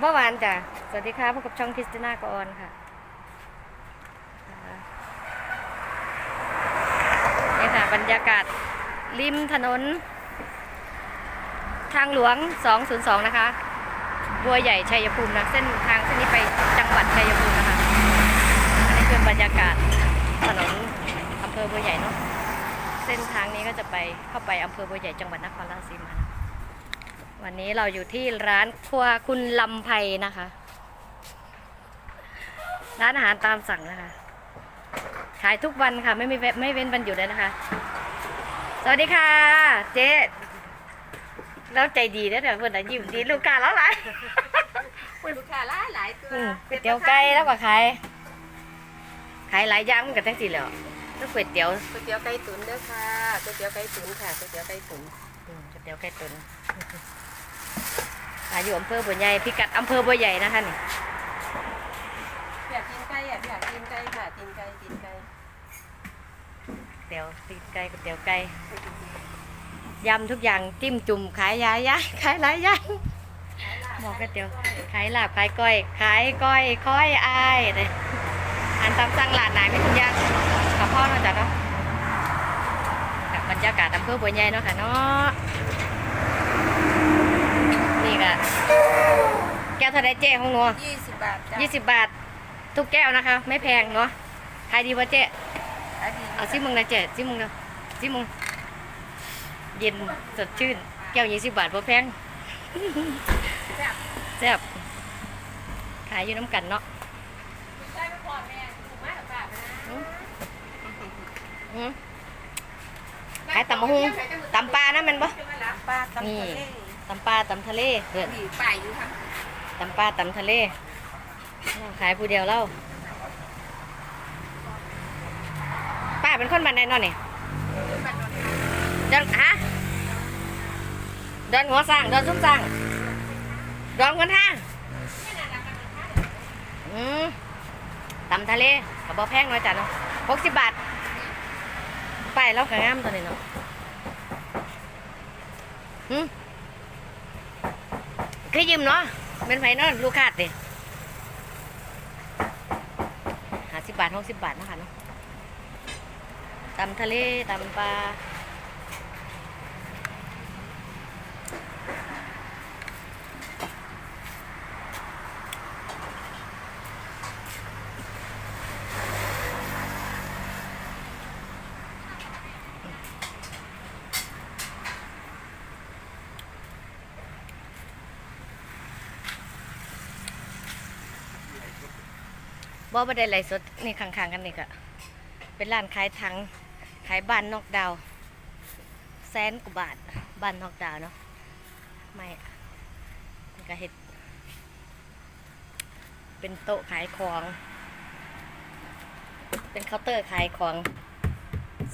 เมื่อวานจ้ะ สวัสดีค่ะพบกับช่องคริสติน่ากออนค่ะนี่ค่ะ บรรยากาศริมถนน ทางหลวง 202 นะคะ บัวใหญ่ชัยภูมินะ เส้นทางเส้นนี้ไปจังหวัดชัยภูมินะคะ อันนี้คือบรรยากาศถนนอำเภอบัวใหญ่เนาะ เส้นทางนี้ก็จะไปเข้าไปอำเภอบัวใหญ่จังหวัดนครราชสีมานะ วันนี้เราอยู่ที่ร้านครัวคุณลำไพนะคะ ร้านอาหารตามสั่งนะคะ ขายทุกวันค่ะ ไม่มีเว้นไม่เว้นวันหยุดเลยนะคะ สวัสดีค่ะ เจ๊แล้วใจดีนะเดี๋ยวคนน่ะยิ้มดีลูกค้าแล้วหลายลูกค้าหลายหลายตัวอืมก๋วยเตี๋ยวไก่แล้วก็ขายขายหลายอย่างกันทั้งสี่แล้วแล้วก๋วยเตี๋ยวก๋วยเตี๋ยวไก่ตุ๋นเด้อค่ะก๋วยเตี๋ยวไก่ตุ๋นค่ะก๋วยเตี๋ยวไก่ตุ๋นอืมก๋วยเตี๋ยวไก่ตุ๋นขาย อยู่อำเภอบัวใหญ่พิกัดอำเภอบัวใหญ่นะคะนี่อยากกินไก่อะอยากกินไก่ค่ะกินไก่กินไก่เตี๋ยวตีนไก่ก๋วยเตี๋ยวไก่ยำทุกอย่างจิ้มจุ่มขายยายยายขายหลายอย่างบอกก๋วยเตี๋ยวขายลาบขายก้อยขายก้อยค้อยอายเลยอันตามสั่งหลานไหนไม่ทุกอย่างกับพ่อเนาะจ้ะเนาะกับบรรยากาศอำเภอบัวใหญ่เนาะค่ะเนาะนี่ก็แก้วเท่าไรเจ๊ของหนูยี่สิบบาทจ้ะยี่สิบบาท ทุกแก้วนะคะ ไม่แพงเนาะขายดีวะเจ๊ขายดีเอาซิมึงนะเจ๊ซิมึงนะซิมึง เย็นสดชื่น แก้วยี่สิบบาทพอแพงแซ่บขายอยู่น้ำกันเนาะได้ไปก่อนแม่ถูกมากกับแบบนะอืมขายตำมะฮุงตำปลานะแมันบ่ปลาตำนี่ทะเลตำปลาตำทะเลเพื่อนนี่ป่ายอยู่ค่ะ ตำปลาตำทะเลเราขายผู้เดียวเล่าป้าเป็นคนบ้านไหนเนาะนี่ดอนฮะดอนหัวสร้างดอนซุ้มสร้างดอนคนทางอืมตำทะเลกับบอแพงเนาะจ้ะเนาะหกสิบบาทไปแล้วก็งามตัวนี้เนาะหืมคือยืมเนาะ เป็นไผเนาะลูกค้าดิหาสิบบาทหกสิบบาทนะคะเนาะตำทะเลตำปลา บ่บ่ได้ไลฟ์สดนี่ข้างๆกันนี่ก็เป็นร้านขายถังขายบ้านนอกดาวแสนกว่าบาทบ้านนอกดาวเนาะไม่นี่ก็เห็ด เป็นโต๊ะขายของ เป็นเคาน์เตอร์ขายของ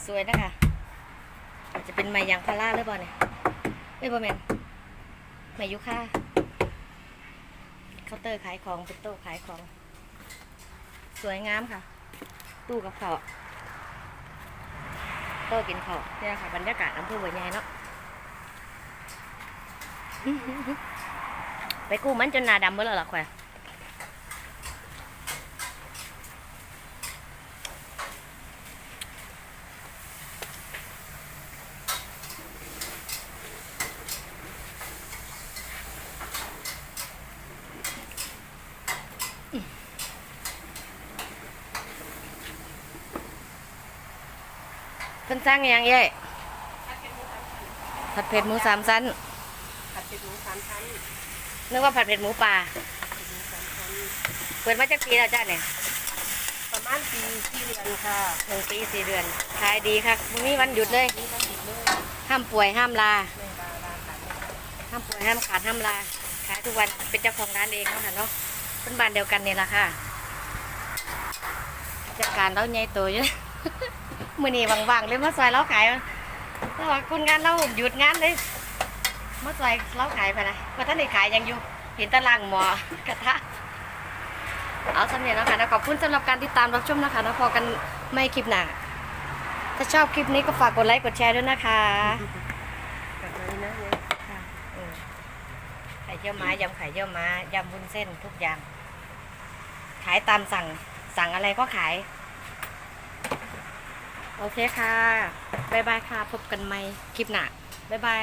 สวยนะคะอาจจะเป็นไม้ยางพาราหรือเปล่าเนี่ยไม่บ่แมนไม้ยุค่าเคาน์เตอร์ขายของเป็นโต๊ะขายของ สวยงามค่ะ ตู้กับเขาวโต๊ะกินข้าวเนี่ยค่ะ บรรยากาศอำเภอบัวใหญ่เนาะไปกู้มันจนหนาดำเมื่อไหร่ล่ะคว พิ่นสร้างอหยังเย้ผัดเผ็ดหมูสามชั้น ผัดเป็ดหมูสามชั้นนึกว่าผัดเผ็ดหมูป่าผัดหมูสามชั้น เปิดมาจากปีแล้วจ้าเนี่ย ประมาณปีที่เดือนค่ะหนึ่งปีสี่เดือน ขายดีค่ะไม่มีวันหยุดเลย นี่ก็ติดเลยห้ามป่วยห้ามลาไม่บาลาค่ะห้ามป่วยห้ามขาดห้ามลา ขายทุกวันเป็นเจ้าของร้านเองเนาะค่ะเนาะเป็นบ้านเดียวกันนี่แหละค่ะจัดการเราใหญ่โตอยู่ มือนี้ว่างๆเลยมาซอยเราขายแล้วว่าคนงานเราหยุดงานเลยมาซอยเราขายไปนะว่าท่านได้ขายยังอยู่เห็นแตารางหมอกระทะเอาสำเนียงแล้วค่ะนะขอบคุณสำหรับการติดตามรับชมนะคะนะพอกันไม่คลิปหน้าถ้าชอบคลิปนี้ก็ฝากกดไลค์กดแชร์ด้วยนะคะกลับมาเลยนะเนี่ยค่ะอืมใครเยี่ยวม้ายำไข่เยี่ยวม้ายำวุ้นเส้นทุกอย่าง ขายตามสั่งสั่งอะไรก็ขาย โอเคค่ะ บ๊ายบายค่ะ พบกันใหม่คลิปหน้า บ๊ายบาย